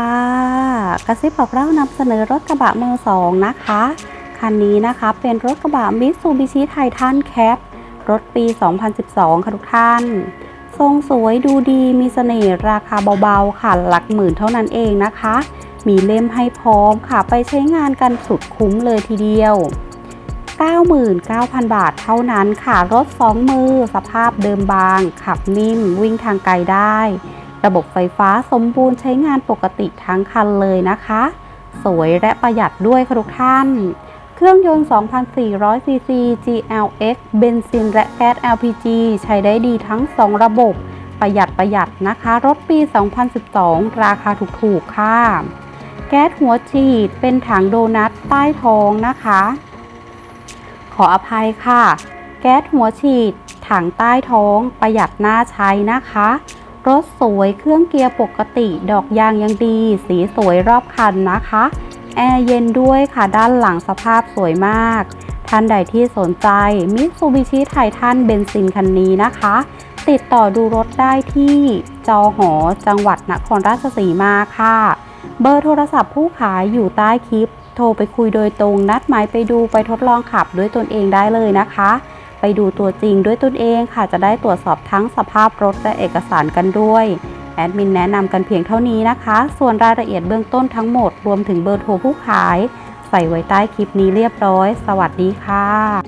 ค่ะกระซิบบอกเล่านำเสนอรถกระบะมือสองนะคะ คันนี้นะคะเป็นรถกระบะมิตซูบิชิไททันแคปรถปี 2012 ค่ะทุกท่าน ทรงสวยดูดีมีเสน่ห์ราคาเบาๆ ค่ะหลักหมื่นเท่านั้นเองนะคะ มีเล่มให้พร้อมค่ะไปใช้งานกันสุดคุ้มเลยทีเดียว 99,000 บาทเท่านั้นค่ะ รถ 2 มือ สภาพเดิมบาง ขับนิ่ม วิ่งทางไกลได้ ระบบไฟฟ้าสมบูรณ์ใช้งานปกติทั้งคันเลยนะคะ สวยและประหยัดด้วยค่ะทุกท่าน เครื่องยนต์ 2,400ซีซี GLX เบนซินและแก๊ส LPG ใช้ได้ดีทั้ง 2 ระบบ ประหยัดประหยัดนะคะ รถปี 2012 ราคาถูกๆค่ะ แก๊สหัวฉีดเป็นถังโดนัทใต้ท้องนะคะ ขออภัยค่ะ แก๊สหัวฉีดถังใต้ท้องประหยัดหน้าใช้นะคะ รถสวยเครื่องเกียร์ปกติ ดอกยางยังดี สีสวยรอบคันนะคะแอร์เย็นด้วยค่ะด้านหลังสภาพสวยมาก ท่านใดที่สนใจมิตซูบิชิไททันเบนซินคันนี้นะคะ ติดต่อดูรถได้ที่จอหอจังหวัดนครราชสีมาค่ะ เบอร์โทรศัพท์ผู้ขายอยู่ใต้คลิป โทรไปคุยโดยตรงนัดหมายไปดูไปทดลองขับด้วยตนเองได้เลยนะคะ ไปดูตัวจริงด้วยตนเองค่ะ จะได้ตรวจสอบทั้งสภาพรถและเอกสารกันด้วยแอดมินแนะนำกันเพียงเท่านี้นะคะ ส่วนรายละเอียดเบื้องต้นทั้งหมดรวมถึงเบอร์โทรผู้ขาย ใส่ไว้ใต้คลิปนี้เรียบร้อย สวัสดีค่ะ